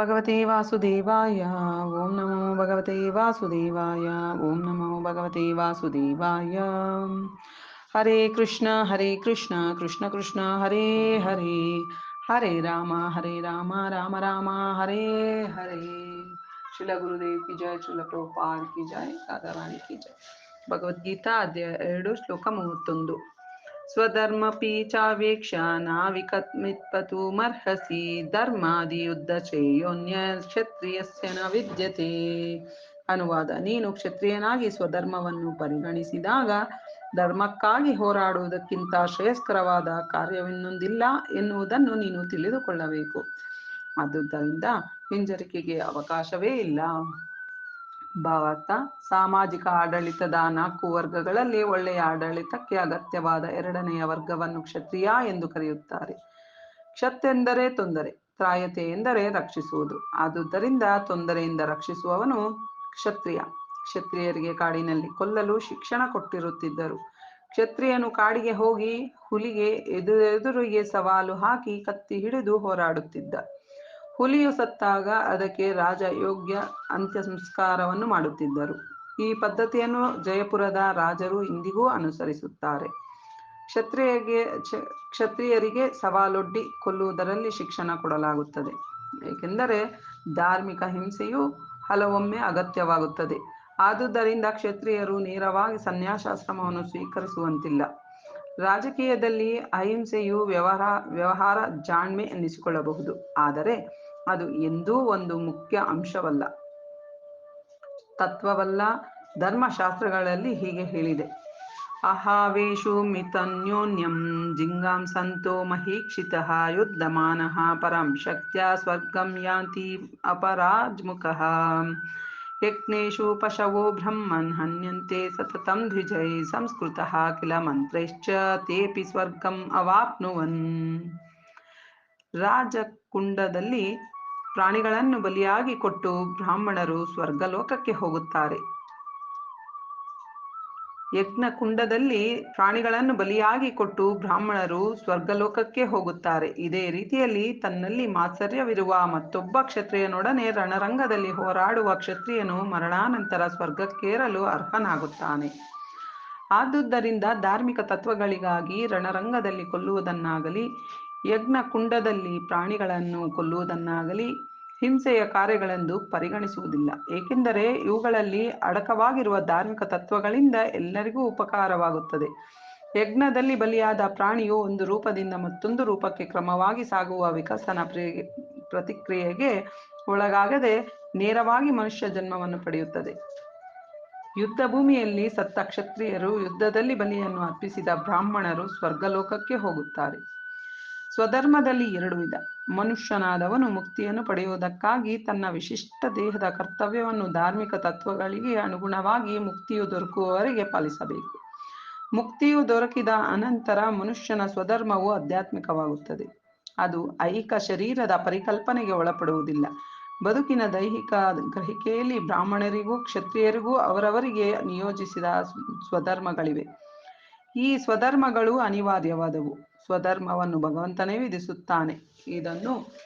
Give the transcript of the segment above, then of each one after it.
ಭಗವತೆ ವಾಸುದೇವಾಯ ಓಂ ನಮೋ ಭಗವತೆ ವಾಸುದೇವಾಯ ಓಂ ನಮೋ ಭಗವತೆ ವಾಸುದೇವಾಯ ಹರೇ ಕೃಷ್ಣ ಹರೇ ಕೃಷ್ಣ ಕೃಷ್ಣ ಕೃಷ್ಣ ಹರೇ ಹರೇ ಹರೇ ರಾಮ ಹರೇ ರಾಮ ರಾಮ ರಾಮ ಹರೇ ಹರೇ ಶಿಲ ಗುರುದೇವ್ ಕಿ ಜಯ ಶಿಲ ಪ್ರಭುಪಾದ್ ಕಿ ಜಯ ರಾಧಾರಾಣಿ ಕಿ ಜಯ ಭಗವದ್ಗೀತಾ ಅಧ್ಯಾಯ ಎರಡು ಶ್ಲೋಕ ಮೂವತ್ತೊಂದು ಸ್ವಧರ್ಮಪಿ ಚಾವೇಕ್ಷ ನಾವಿಕತ್ಮಿತ್ಪತುಮರ್ಹಸಿ ಧರ್ಮಾದಿಯುದ್ಧ ಚೇಯೋನ್ಯ ಕ್ಷತ್ರಿಯಸ್ಯ ನ ವಿದ್ಯತೆ ಅನುವಾದ ನೀನು ಕ್ಷತ್ರಿಯನಾಗಿ ಸ್ವಧರ್ಮವನ್ನು ಪರಿಗಣಿಸಿದಾಗ ಧರ್ಮಕ್ಕಾಗಿ ಹೋರಾಡುವುದಕ್ಕಿಂತ ಶ್ರೇಯಸ್ಕರವಾದ ಕಾರ್ಯವಿನ್ನೊಂದಿಲ್ಲ ಎನ್ನುವುದನ್ನು ನೀನು ತಿಳಿದುಕೊಳ್ಳಬೇಕು. ಆದುದರಿಂದ ಹಿಂಜರಿಕೆಗೆ ಅವಕಾಶವೇ ಇಲ್ಲ. ಭಾವಾರ್ಥ ಸಾಮಾಜಿಕ ಆಡಳಿತದ ನಾಲ್ಕು ವರ್ಗಗಳಲ್ಲಿ ಒಳ್ಳೆಯ ಆಡಳಿತಕ್ಕೆ ಅಗತ್ಯವಾದ ಎರಡನೆಯ ವರ್ಗವನ್ನು ಕ್ಷತ್ರಿಯ ಎಂದು ಕರೆಯುತ್ತಾರೆ. ಕ್ಷತ್ರೆಂದರೆ ತೊಂದರೆ, ತ್ರಾಯತೆ ಎಂದರೆ ರಕ್ಷಿಸುವುದು. ಆದುದರಿಂದ ತೊಂದರೆಯಿಂದ ರಕ್ಷಿಸುವವನು ಕ್ಷತ್ರಿಯ. ಕ್ಷತ್ರಿಯರಿಗೆ ಕಾಡಿನಲ್ಲಿ ಕೊಲ್ಲಲು ಶಿಕ್ಷಣ ಕೊಟ್ಟಿರುತ್ತಿದ್ದರು. ಕ್ಷತ್ರಿಯನು ಕಾಡಿಗೆ ಹೋಗಿ ಹುಲಿಗೆ ಎದುರೆದುರಿಗೆ ಸವಾಲು ಹಾಕಿ ಕತ್ತಿ ಹಿಡಿದು ಹೋರಾಡುತ್ತಿದ್ದ. ಹುಲಿಯು ಸತ್ತಾಗ ಅದಕ್ಕೆ ರಾಜ ಯೋಗ್ಯ ಅಂತ್ಯ ಸಂಸ್ಕಾರವನ್ನು ಮಾಡುತ್ತಿದ್ದರು. ಈ ಪದ್ಧತಿಯನ್ನು ಜಯಪುರದ ರಾಜರು ಇಂದಿಗೂ ಅನುಸರಿಸುತ್ತಾರೆ. ಕ್ಷತ್ರಿಯರಿಗೆ ಕ್ಷತ್ರಿಯರಿಗೆ ಸವಾಲೊಡ್ಡಿ ಕೊಲ್ಲುವುದರಲ್ಲಿ ಶಿಕ್ಷಣ ಕೊಡಲಾಗುತ್ತದೆ. ಏಕೆಂದರೆ ಧಾರ್ಮಿಕ ಹಿಂಸೆಯು ಹಲವೊಮ್ಮೆ ಅಗತ್ಯವಾಗುತ್ತದೆ. ಆದುದರಿಂದ ಕ್ಷತ್ರಿಯರು ನೇರವಾಗಿ ಸನ್ಯಾಸಾಶ್ರಮವನ್ನು ಸ್ವೀಕರಿಸುವಂತಿಲ್ಲ. ರಾಜಕೀಯದಲ್ಲಿ ಅಹಿಂಸೆಯು ವ್ಯವಹಾರ ವ್ಯವಹಾರ ಜಾಣ್ಮೆ ಎನ್ನಿಸಿಕೊಳ್ಳಬಹುದು. ಆದರೆ ಅದು ಎಂದೂ ಒಂದು ಮುಖ್ಯ ಅಂಶವಲ್ಲ. ತತ್ವವಲ್ಲ, ಧರ್ಮಶಾಸ್ತ್ರಗಳಲ್ಲಿ ಹೀಗೆ ಹೇಳಿದೆ. ಅಹಾವೇಶು ಮಿತನ್ಯೋನ್ಯಂ ಜಿಂಗಾಂ ಸಂತೋ ಮಹೀಕ್ಷಿತ ಯುದ್ಧಮಾನ ಪರಂ ಶಕ್ತ್ಯ ಸ್ವರ್ಗಂ ಯಾಂತಿ ಅಪರಾಜ್ಮುಖ ಯಜ್ಞೇಶು ಪಶವೋ ಬ್ರಹ್ಮನ್ ಹನ್ಯಂತೆ ಸತತಂ ದ್ವಿಜೈ ಸಂಸ್ಕೃತ ಕಿಲ ಮಂತ್ರೈಶ್ಚ ತೇಪಿ ಸ್ವರ್ಗಂ ಅವಾಪ್ನುವನ್. ರಾಜಕುಂಡದಲ್ಲಿ ಪ್ರಾಣಿಗಳನ್ನು ಬಲಿಯಾಗಿ ಕೊಟ್ಟು ಬ್ರಾಹ್ಮಣರು ಸ್ವರ್ಗಲೋಕಕ್ಕೆ ಹೋಗುತ್ತಾರೆ. ಯಜ್ಞ ಕುಂಡದಲ್ಲಿ ಪ್ರಾಣಿಗಳನ್ನು ಬಲಿಯಾಗಿ ಕೊಟ್ಟು ಬ್ರಾಹ್ಮಣರು ಸ್ವರ್ಗಲೋಕಕ್ಕೆ ಹೋಗುತ್ತಾರೆ. ಇದೇ ರೀತಿಯಲ್ಲಿ ತನ್ನಲ್ಲಿ ಮಾತ್ಸರ್ಯವಿರುವ ಮತ್ತೊಬ್ಬ ಕ್ಷತ್ರಿಯನೊಡನೆ ರಣರಂಗದಲ್ಲಿ ಹೋರಾಡುವ ಕ್ಷತ್ರಿಯನು ಮರಣಾನಂತರ ಸ್ವರ್ಗಕ್ಕೇರಲು ಅರ್ಹನಾಗುತ್ತಾನೆ. ಆದುದರಿಂದ ಧಾರ್ಮಿಕ ತತ್ವಗಳಿಗಾಗಿ ರಣರಂಗದಲ್ಲಿ ಕೊಲ್ಲುವುದನ್ನಾಗಲಿ ಯಜ್ಞ ಕುಂಡದಲ್ಲಿ ಪ್ರಾಣಿಗಳನ್ನು ಕೊಲ್ಲುವುದನ್ನಾಗಲಿ ಹಿಂಸೆಯ ಕಾರ್ಯಗಳೆಂದು ಪರಿಗಣಿಸುವುದಿಲ್ಲ. ಏಕೆಂದರೆ ಇವುಗಳಲ್ಲಿ ಅಡಕವಾಗಿರುವ ಧಾರ್ಮಿಕ ತತ್ವಗಳಿಂದ ಎಲ್ಲರಿಗೂ ಉಪಕಾರವಾಗುತ್ತದೆ. ಯಜ್ಞದಲ್ಲಿ ಬಲಿಯಾದ ಪ್ರಾಣಿಯು ಒಂದು ರೂಪದಿಂದ ಮತ್ತೊಂದು ರೂಪಕ್ಕೆ ಕ್ರಮವಾಗಿ ಸಾಗುವ ವಿಕಸನ ಪ್ರತಿಕ್ರಿಯೆಗೆ ಒಳಗಾಗದೆ ನೇರವಾಗಿ ಮನುಷ್ಯ ಜನ್ಮವನ್ನು ಪಡೆಯುತ್ತದೆ. ಯುದ್ಧ ಭೂಮಿಯಲ್ಲಿ ಸತ್ತ ಕ್ಷತ್ರಿಯರು ಯುದ್ಧದಲ್ಲಿ ಬಲಿಯನ್ನು ಅರ್ಪಿಸಿದ ಬ್ರಾಹ್ಮಣರು ಸ್ವರ್ಗಲೋಕಕ್ಕೆ ಹೋಗುತ್ತಾರೆ. ಸ್ವಧರ್ಮದಲ್ಲಿ ಎರಡು ವಿಧ. ಮನುಷ್ಯನಾದವನು ಮುಕ್ತಿಯನ್ನು ಪಡೆಯುವುದಕ್ಕಾಗಿ ತನ್ನ ವಿಶಿಷ್ಟ ದೇಹದ ಕರ್ತವ್ಯವನ್ನು ಧಾರ್ಮಿಕ ತತ್ವಗಳಿಗೆ ಅನುಗುಣವಾಗಿ ಮುಕ್ತಿಯು ದೊರಕುವವರೆಗೆ ಪಾಲಿಸಬೇಕು. ಮುಕ್ತಿಯು ದೊರಕಿದ ಅನಂತರ ಮನುಷ್ಯನ ಸ್ವಧರ್ಮವು ಆಧ್ಯಾತ್ಮಿಕವಾಗುತ್ತದೆ. ಅದು ಐಹಿಕ ಶರೀರದ ಪರಿಕಲ್ಪನೆಗೆ ಒಳಪಡುವುದಿಲ್ಲ. ಬದುಕಿನ ದೈಹಿಕ ಗ್ರಹಿಕೆಯಲ್ಲಿ ಬ್ರಾಹ್ಮಣರಿಗೂ ಕ್ಷತ್ರಿಯರಿಗೂ ಅವರವರಿಗೆ ನಿಯೋಜಿಸಿದ ಸ್ವಧರ್ಮಗಳಿವೆ. ಈ ಸ್ವಧರ್ಮಗಳು ಅನಿವಾರ್ಯವಾದವು. ಸ್ವಧರ್ಮವನ್ನು ಭಗವಂತನೇ ವಿಧಿಸುತ್ತಾನೆ. ಇದನ್ನು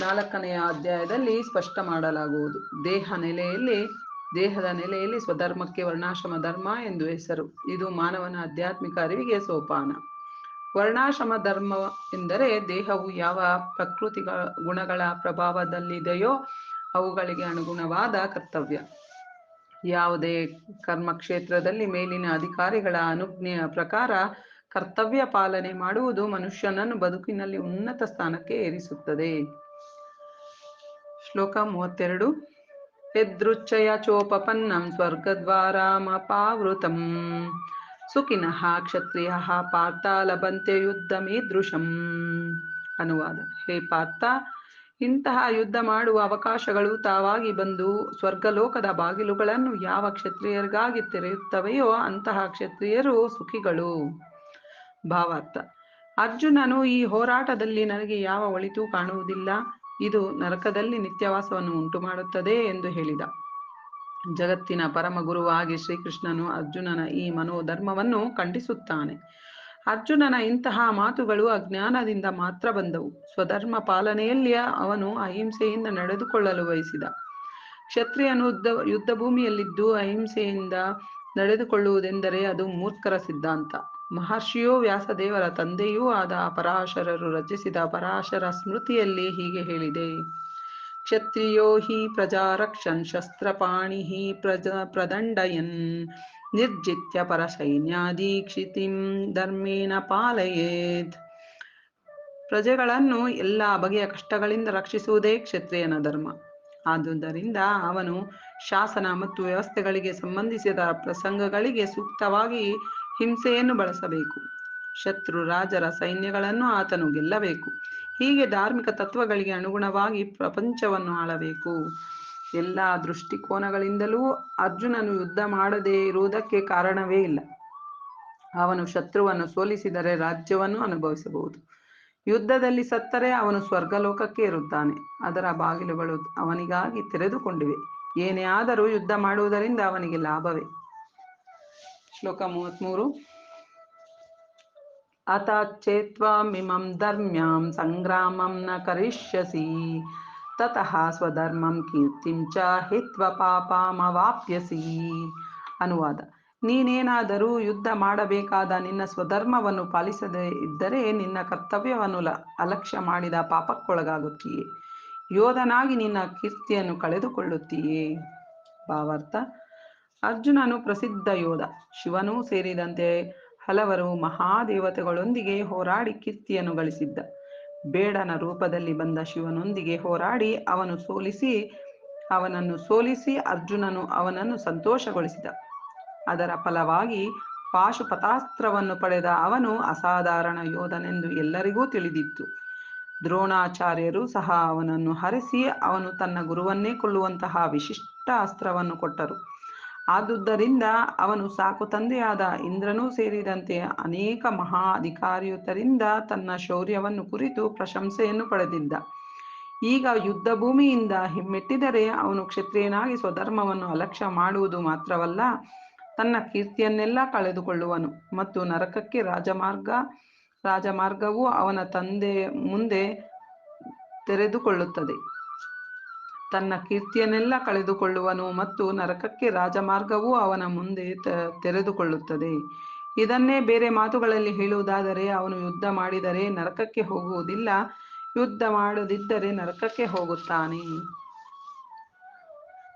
ನಾಲ್ಕನೆಯ ಅಧ್ಯಾಯದಲ್ಲಿ ಸ್ಪಷ್ಟ ಮಾಡಲಾಗುವುದು. ದೇಹ ನೆಲೆಯಲ್ಲಿ, ದೇಹದ ನೆಲೆಯಲ್ಲಿ ಸ್ವಧರ್ಮಕ್ಕೆ ವರ್ಣಾಶ್ರಮ ಧರ್ಮ ಎಂದು ಹೆಸರು. ಇದು ಮಾನವನ ಆಧ್ಯಾತ್ಮಿಕ ಅರಿವಿಗೆ ಸೋಪಾನ. ವರ್ಣಾಶ್ರಮ ಧರ್ಮ ಎಂದರೆ ದೇಹವು ಯಾವ ಪ್ರಕೃತಿ ಗುಣಗಳ ಪ್ರಭಾವದಲ್ಲಿದೆಯೋ ಅವುಗಳಿಗೆ ಅನುಗುಣವಾದ ಕರ್ತವ್ಯ. ಯಾವುದೇ ಕರ್ಮಕ್ಷೇತ್ರದಲ್ಲಿ ಮೇಲಿನ ಅಧಿಕಾರಿಗಳ ಅನುಜ್ಞೆಯ ಪ್ರಕಾರ ಕರ್ತವ್ಯ ಪಾಲನೆ ಮಾಡುವುದು ಮನುಷ್ಯನನ್ನು ಬದುಕಿನಲ್ಲಿ ಉನ್ನತ ಸ್ಥಾನಕ್ಕೆ ಏರಿಸುತ್ತದೆ. ಶ್ಲೋಕ ಮೂವತ್ತೆರಡು. ಯದೃಚ್ಛಯ ಚೋಪಪನ್ನಂ ಸ್ವರ್ಗದ್ವಾರಾಮಪಾವೃತಂ. ಸುಖಿನಃ ಕ್ಷತ್ರಿಯ ಪಾರ್ಥ ಲಭಂತೆ ಯುದ್ಧಮೀದೃಶಂ. ಅನುವಾದ. ಹೇ ಪಾರ್ಥ, ಇಂತಹ ಯುದ್ಧ ಮಾಡುವ ಅವಕಾಶಗಳು ತಾವಾಗಿ ಬಂದು ಸ್ವರ್ಗಲೋಕದ ಬಾಗಿಲುಗಳನ್ನು ಯಾವ ಕ್ಷತ್ರಿಯರಿಗಾಗಿ ತೆರೆಯುತ್ತವೆಯೋ ಅಂತಹ ಕ್ಷತ್ರಿಯರು ಸುಖಿಗಳು. ಭಾವಾರ್ಥ ಅರ್ಜುನನು ಈ ಹೋರಾಟದಲ್ಲಿ ನನಗೆ ಯಾವ ಒಳಿತು ಕಾಣುವುದಿಲ್ಲ. ಇದು ನರಕದಲ್ಲಿ ನಿತ್ಯವಾಸವನ್ನು ಉಂಟು ಮಾಡುತ್ತದೆ ಎಂದು ಹೇಳಿದ. ಜಗತ್ತಿನ ಪರಮ ಗುರುವಾಗಿ ಶ್ರೀಕೃಷ್ಣನು ಅರ್ಜುನನ ಈ ಮನೋಧರ್ಮವನ್ನು ಖಂಡಿಸುತ್ತಾನೆ. ಅರ್ಜುನನ ಇಂತಹ ಮಾತುಗಳು ಅಜ್ಞಾನದಿಂದ ಮಾತ್ರ ಬಂದವು. ಸ್ವಧರ್ಮ ಪಾಲನೆಯಲ್ಲಿ ಅವನು ಅಹಿಂಸೆಯಿಂದ ನಡೆದುಕೊಳ್ಳಲು ಬಯಸಿದ. ಕ್ಷತ್ರಿಯನು ಯುದ್ಧ ಯುದ್ಧ ಭೂಮಿಯಲ್ಲಿದ್ದು ಅಹಿಂಸೆಯಿಂದ ನಡೆದುಕೊಳ್ಳುವುದೆಂದರೆ ಅದು ಮೂರ್ಖರ ಸಿದ್ಧಾಂತ. ಮಹರ್ಷಿಯೂ ವ್ಯಾಸದೇವರ ತಂದೆಯೂ ಆದ ಪರಾಶರರು ರಚಿಸಿದ ಪರಾಶರ ಸ್ಮೃತಿಯಲ್ಲಿ ಹೀಗೆ ಹೇಳಿದೆ. ಕ್ಷತ್ರಿಯೋ ಹಿ ಪ್ರಜಾರಕ್ಷನ್ ಶಸ್ತ್ರಪಾಣಿ ಹಿ ಪ್ರಜ ಪ್ರದಂಡಯನ್ ನಿರ್ಜಿತ್ಯ ಪರಸೈನ್ಯಾದೀಕ್ಷಿತಿಂ ಧರ್ಮೇಣ ಪಾಲಯೇತ್. ಪ್ರಜೆಗಳನ್ನು ಎಲ್ಲ ಬಗೆಯ ಕಷ್ಟಗಳಿಂದ ರಕ್ಷಿಸುವುದೇ ಕ್ಷತ್ರಿಯನ ಧರ್ಮ. ಆದುದರಿಂದ ಅವನು ಶಾಸನ ಮತ್ತು ವ್ಯವಸ್ಥೆಗಳಿಗೆ ಸಂಬಂಧಿಸಿದ ಪ್ರಸಂಗಗಳಿಗೆ ಸೂಕ್ತವಾಗಿ ಹಿಂಸೆಯನ್ನು ಬಳಸಬೇಕು. ಶತ್ರು ರಾಜರ ಸೈನ್ಯಗಳನ್ನು ಆತನು ಗೆಲ್ಲಬೇಕು. ಹೀಗೆ ಧಾರ್ಮಿಕ ತತ್ವಗಳಿಗೆ ಅನುಗುಣವಾಗಿ ಪ್ರಪಂಚವನ್ನು ಆಳಬೇಕು. ಎಲ್ಲ ದೃಷ್ಟಿಕೋನಗಳಿಂದಲೂ ಅರ್ಜುನನು ಯುದ್ಧ ಮಾಡದೇ ಇರುವುದಕ್ಕೆ ಕಾರಣವೇ ಇಲ್ಲ. ಅವನು ಶತ್ರುವನ್ನು ಸೋಲಿಸಿದರೆ ರಾಜ್ಯವನ್ನು ಅನುಭವಿಸಬಹುದು. ಯುದ್ಧದಲ್ಲಿ ಸತ್ತರೆ ಅವನು ಸ್ವರ್ಗಲೋಕಕ್ಕೆ ಇರುತ್ತಾನೆ ಅದರ ಬಾಗಿಲುಗಳು ಅವನಿಗಾಗಿ ತೆರೆದುಕೊಂಡಿವೆ. ಏನೇ ಆದರೂ ಯುದ್ಧ ಮಾಡುವುದರಿಂದ ಅವನಿಗೆ ಲಾಭವೇ. ಶ್ಲೋಕ ಮೂವತ್ಮೂರು. ಅತಚೇತ್ವಾಮಿಮಂ ಧರ್ಮ್ಯಾಂ ಸಂಗ್ರಾಮಂ ನ ಕರಿಷ್ಯಸಿ, ತತಃ ಸ್ವಧರ್ಮಂ ಕೀರ್ತಿಂ ಚ ಹಿತ್ವ ಪಾಪಮವಾಪ್ಯಸಿ ಅನುವಾದ. ನೀನೇನಾದರೂ ಯುದ್ಧ ಮಾಡಬೇಕಾದ ನಿನ್ನ ಸ್ವಧರ್ಮವನ್ನು ಪಾಲಿಸದೇ ಇದ್ದರೆ ನಿನ್ನ ಕರ್ತವ್ಯವನ್ನು ಅಲಕ್ಷ್ಯ ಮಾಡಿದ ಪಾಪಕ್ಕೊಳಗಾಗುತ್ತೀಯೇ. ಯೋಧನಾಗಿ ನಿನ್ನ ಕೀರ್ತಿಯನ್ನು ಕಳೆದುಕೊಳ್ಳುತ್ತೀಯೇ. ಭಾವಾರ್ಥ. ಅರ್ಜುನನು ಪ್ರಸಿದ್ಧ ಯೋಧ. ಶಿವನೂ ಸೇರಿದಂತೆ ಹಲವರು ಮಹಾದೇವತೆಗಳೊಂದಿಗೆ ಹೋರಾಡಿ ಕೀರ್ತಿಯನ್ನು ಗಳಿಸಿದ್ದ. ಬೇಡನ ರೂಪದಲ್ಲಿ ಬಂದ ಶಿವನೊಂದಿಗೆ ಹೋರಾಡಿ ಅವನು ಸೋಲಿಸಿ, ಅವನನ್ನು ಸೋಲಿಸಿ ಅರ್ಜುನನು ಅವನನ್ನು ಸಂತೋಷಗೊಳಿಸಿದ. ಅದರ ಫಲವಾಗಿ ಪಾಶುಪತಾಸ್ತ್ರವನ್ನು ಪಡೆದ ಅವನು ಅಸಾಧಾರಣ ಯೋಧನೆಂದು ಎಲ್ಲರಿಗೂ ತಿಳಿದಿತ್ತು. ದ್ರೋಣಾಚಾರ್ಯರು ಸಹ ಅವನನ್ನು ಹರಿಸಿ, ಅವನು ತನ್ನ ಗುರುವನ್ನೇ ಕೊಲ್ಲುವಂತಹ ವಿಶಿಷ್ಟ ಅಸ್ತ್ರವನ್ನು ಕೊಟ್ಟರು. ಆದುದರಿಂದ ಅವನು ಸಾಕು ತಂದೆಯಾದ ಇಂದ್ರನೂ ಸೇರಿದಂತೆ ಅನೇಕ ಮಹಾ ಅಧಿಕಾರಿಯುತರಿಂದ ತನ್ನ ಶೌರ್ಯವನ್ನು ಕುರಿತು ಪ್ರಶಂಸೆಯನ್ನು ಪಡೆದಿದ್ದ. ಈಗ ಯುದ್ಧ ಭೂಮಿಯಿಂದ ಹಿಮ್ಮೆಟ್ಟಿದರೆ ಅವನು ಕ್ಷತ್ರಿಯನಾಗಿ ಸ್ವಧರ್ಮವನ್ನು ಅಲಕ್ಷ್ಯ ಮಾಡುವುದು ಮಾತ್ರವಲ್ಲ, ತನ್ನ ಕೀರ್ತಿಯನ್ನೆಲ್ಲ ಕಳೆದುಕೊಳ್ಳುವನು ಮತ್ತು ನರಕಕ್ಕೆ ರಾಜಮಾರ್ಗ, ರಾಜಮಾರ್ಗವು ಅವನ ತಂದೆ ಮುಂದೆ ತೆರೆದುಕೊಳ್ಳುತ್ತದೆ. ತನ್ನ ಕೀರ್ತಿಯನ್ನೆಲ್ಲ ಕಳೆದುಕೊಳ್ಳುವನು ಮತ್ತು ನರಕಕ್ಕೆ ರಾಜಮಾರ್ಗವೂ ಅವನ ಮುಂದೆ ತೆರೆದುಕೊಳ್ಳುತ್ತದೆ. ಇದನ್ನೇ ಬೇರೆ ಮಾತುಗಳಲ್ಲಿ ಹೇಳುವುದಾದರೆ, ಅವನು ಯುದ್ಧ ಮಾಡಿದರೆ ನರಕಕ್ಕೆ ಹೋಗುವುದಿಲ್ಲ, ಯುದ್ಧ ಮಾಡದಿದ್ದರೆ ನರಕಕ್ಕೆ ಹೋಗುತ್ತಾನೆ.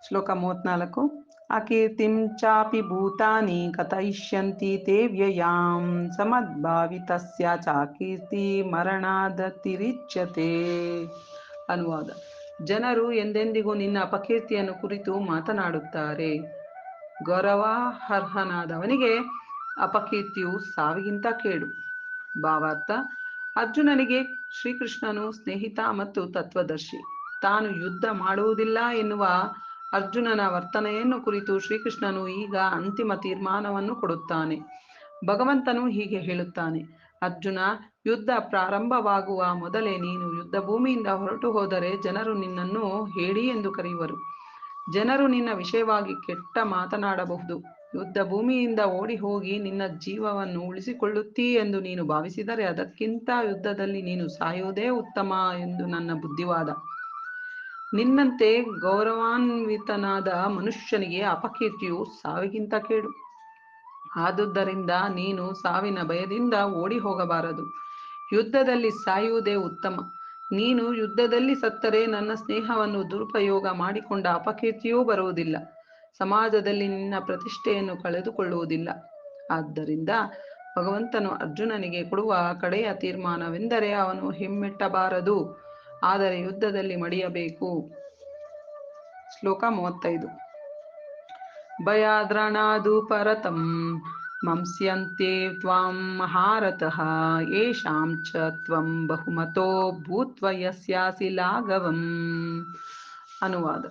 ಶ್ಲೋಕ ಮೂವತ್ನಾಲ್ಕು. ಅಕೀರ್ತಿಂ ಚಾಪಿ ಭೂತಾನಿ ಕಥಯಿಷ್ಯಂತಿ ತೇ ವ್ಯಯಾಂ ಸಮದ್ಭಾವಿತಸ್ಯ ಚಾಕೀರ್ತಿ ಮರಣಾದತಿರಿಚ್ಯತೆ ಅನುವಾದ. ಜನರು ಎಂದೆಂದಿಗೂ ನಿನ್ನ ಅಪಕೀರ್ತಿಯನ್ನು ಕುರಿತು ಮಾತನಾಡುತ್ತಾರೆ. ಗೌರವಾರ್ಹನಾದವನಿಗೆ ಅಪಕೀರ್ತಿಯು ಸಾವಿಗಿಂತ ಕೇಡು. ಭಾವಾರ್ಥ, ಅರ್ಜುನನಿಗೆ ಶ್ರೀಕೃಷ್ಣನು ಸ್ನೇಹಿತ ಮತ್ತು ತತ್ವದರ್ಶಿ. ತಾನು ಯುದ್ಧ ಮಾಡುವುದಿಲ್ಲ ಎನ್ನುವ ಅರ್ಜುನನ ವರ್ತನೆಯನ್ನು ಕುರಿತು ಶ್ರೀಕೃಷ್ಣನು ಈಗ ಅಂತಿಮ ತೀರ್ಮಾನವನ್ನು ಕೊಡುತ್ತಾನೆ. ಭಗವಂತನು ಹೀಗೆ ಹೇಳುತ್ತಾನೆ, ಅರ್ಜುನ ಯುದ್ಧ ಪ್ರಾರಂಭವಾಗುವ ಮೊದಲೇ ನೀನು ಯುದ್ಧ ಭೂಮಿಯಿಂದ ಹೊರಟು ಹೋದರೆ ಜನರು ನಿನ್ನನ್ನು ಹೇಳಿ ಎಂದು ಕರೆಯುವರು. ಜನರು ನಿನ್ನ ವಿಷಯವಾಗಿ ಕೆಟ್ಟ ಮಾತನಾಡಬಹುದು. ಯುದ್ಧ ಭೂಮಿಯಿಂದ ಓಡಿ ಹೋಗಿ ನಿನ್ನ ಜೀವವನ್ನು ಉಳಿಸಿಕೊಳ್ಳುತ್ತೀ ಎಂದು ನೀನು ಭಾವಿಸಿದರೆ ಅದಕ್ಕಿಂತ ಯುದ್ಧದಲ್ಲಿ ನೀನು ಸಾಯೋದೇ ಉತ್ತಮ ಎಂದು ನನ್ನ ಬುದ್ಧಿವಾದ. ನಿನ್ನಂತೆ ಗೌರವಾನ್ವಿತನಾದ ಮನುಷ್ಯನಿಗೆ ಅಪಕೀರ್ತಿಯು ಸಾವಿಗಿಂತ ಕೇಡು. ಆದುದರಿಂದ ನೀನು ಸಾವಿನ ಭಯದಿಂದ ಓಡಿ ಹೋಗಬಾರದು ಯುದ್ಧದಲ್ಲಿ ಸಾಯುವುದೇ ಉತ್ತಮ. ನೀನು ಯುದ್ಧದಲ್ಲಿ ಸತ್ತರೆ ನನ್ನ ಸ್ನೇಹವನ್ನು ದುರುಪಯೋಗ ಮಾಡಿಕೊಂಡ ಅಪಕೀರ್ತಿಯೂ ಬರುವುದಿಲ್ಲ. ಸಮಾಜದಲ್ಲಿ ನಿನ್ನ ಪ್ರತಿಷ್ಠೆಯನ್ನು ಕಳೆದುಕೊಳ್ಳುವುದಿಲ್ಲ. ಆದ್ದರಿಂದ ಭಗವಂತನು ಅರ್ಜುನನಿಗೆ ಕೊಡುವ ಕಡೆಯ ತೀರ್ಮಾನವೆಂದರೆ ಅವನು ಹಿಮ್ಮೆಟ್ಟಬಾರದು. ಆದರೆ ಯುದ್ಧದಲ್ಲಿ ಮಡಿಯಬೇಕು. ಶ್ಲೋಕ ಮೂವತ್ತೈದು. ಭಯಾದ್ರಣಾದು ಪರತಂ. ಮಂಸ್ಯಂತೆ ತ್ವಾಂ ಮಹಾರಥಃ ಯೇಷಾಂ ಚ ತ್ವಂ ಬಹುಮತೋ ಭೂತ್ವ ಯಸ್ಯಾಸಿ ಲಾಘವಂ ಅನುವಾದ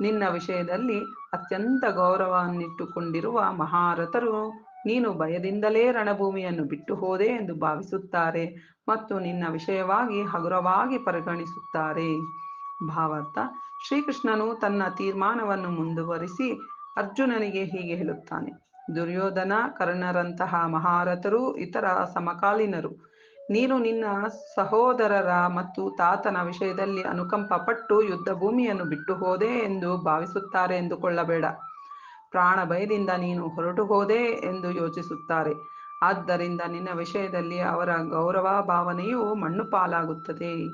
ನಿನ್ನ ವಿಷಯದಲ್ಲಿ ಅತ್ಯಂತ ಗೌರವವನ್ನಿಟ್ಟುಕೊಂಡಿರುವ ಮಹಾರಥರು ನೀನು ಭಯದಿಂದಲೇ ರಣಭೂಮಿಯನ್ನು ಬಿಟ್ಟು ಹೋದೆ ಎಂದು ಭಾವಿಸುತ್ತಾರೆ ಮತ್ತು ನಿನ್ನ ವಿಷಯವಾಗಿ ಹಗುರವಾಗಿ ಪರಿಗಣಿಸುತ್ತಾರೆ। ಭಾವಾರ್ಥ, ಶ್ರೀಕೃಷ್ಣನು ತನ್ನ ತೀರ್ಮಾನವನ್ನು ಮುಂದುವರಿಸಿ ಅರ್ಜುನನಿಗೆ ಹೀಗೆ ಹೇಳುತ್ತಾನೆ ದುರ್ಯೋಧನ, ಕರ್ಣರಂತಹ ಮಹಾರಥರು, ಇತರ ಸಮಕಾಲೀನರು. ನೀನು ನಿನ್ನ ಸಹೋದರರ ಮತ್ತು ತಾತನ ವಿಷಯದಲ್ಲಿ ಅನುಕಂಪ ಪಟ್ಟು ಯುದ್ಧ ಭೂಮಿಯನ್ನು ಬಿಟ್ಟು ಹೋದೆ ಎಂದು ಭಾವಿಸುತ್ತಾರೆ ಎಂದುಕೊಳ್ಳಬೇಡ. ಪ್ರಾಣ ಭಯದಿಂದ ನೀನು ಹೊರಟು ಹೋದೆ ಎಂದು ಯೋಚಿಸುತ್ತಾರೆ. ಆದ್ದರಿಂದ ನಿನ್ನ ವಿಷಯದಲ್ಲಿ ಅವರ ಗೌರವ ಭಾವನೆಯು ಮಣ್ಣು ಪಾಲಾಗುತ್ತದೆ.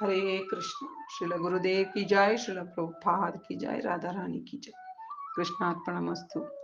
ಹರೇ ಕೃಷ್ಣ. ಶ್ರೀಲ ಗುರುದೇವ್ ಕಿ ಜಾಯ್ ಶ್ರೀಲ ಪ್ರಭುಪಾದ್ ಕಿ ಜಾಯ್ ರಾಧಾರಾಣಿ ಕಿ ಜೈ. ಕೃಷ್ಣಾರ್ಪಣ ಮಸ್ತು.